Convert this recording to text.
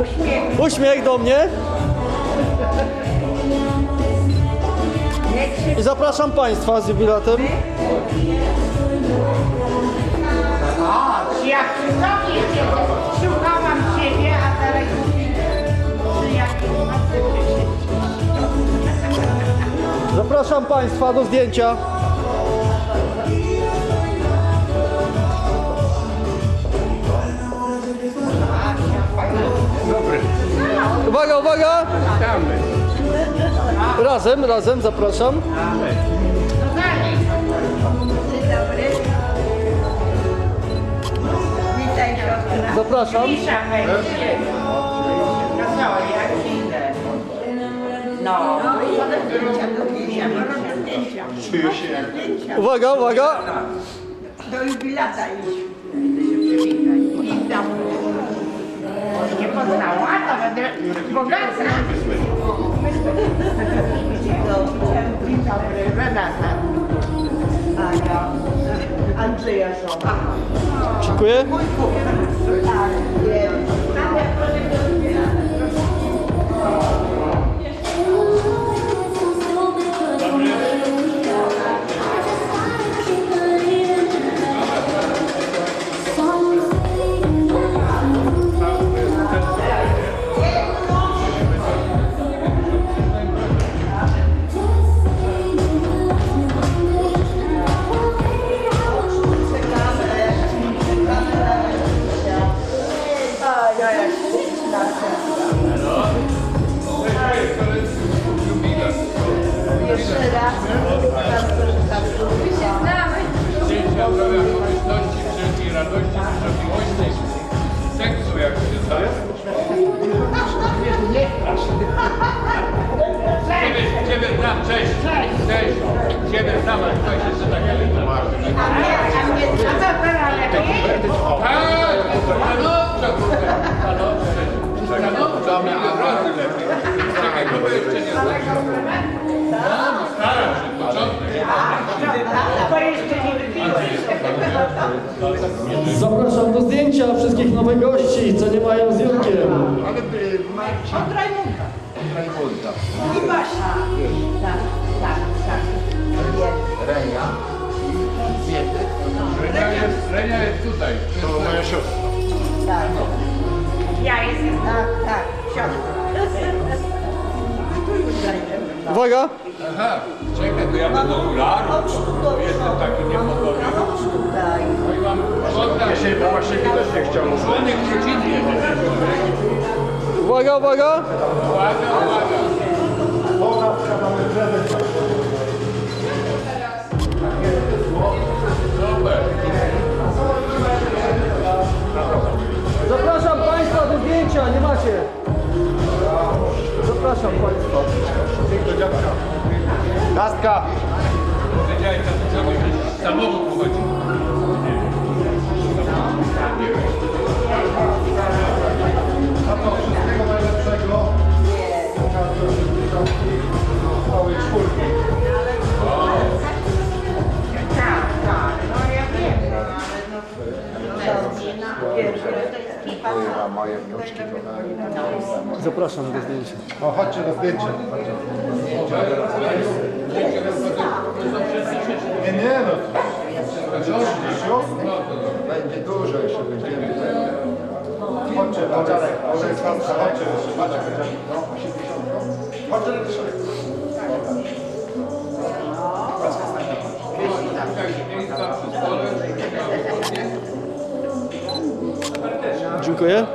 Uśmiech. Uśmiech do mnie. I zapraszam Państwa z jubilatem. O, czy jak przy sobie siedzę, szukałam a teraz Zapraszam Państwa do zdjęcia. Razem, razem, zapraszam. Zapraszam. Cisza. No do. Uwaga, uwaga! Do jubilata idź. Bogata. Dzień dobry, Renata. Andrzeja. Dziękuję. Tak, Zapraszam do zdjęcia wszystkich nowych gości, co nie mają z Jurkiem. Ale by Marcin... Od Rajmunda. Rajmunda. I Basia. Tak, tak, tak. Renia. I Wiety. Renia jest, Renia jest tutaj. To moja siostra. Tak. Ja jestem. Tak, tak. Siostra. Uwaga! Aha, czekaj, to ja będę okularów. Jestem taki. Tutaj. No i mam kontakt. Ja się właśnie też nie chciał. Członek rodziny. Uwaga, uwaga! Uwaga, uwaga. Zapraszam Państwa do zdjęcia, nie macie. Zapraszam Państwa. Jakiś samochód moje wnuczki. Zapraszam do zdjęcia. No chodźcie do zdjęcia. Nie, nie no. Będzie dużo jeszcze będziemy. Chodźcie, chodźcie. Może jest chodźcie. Macie 80. Chodźcie do. Dziękuję.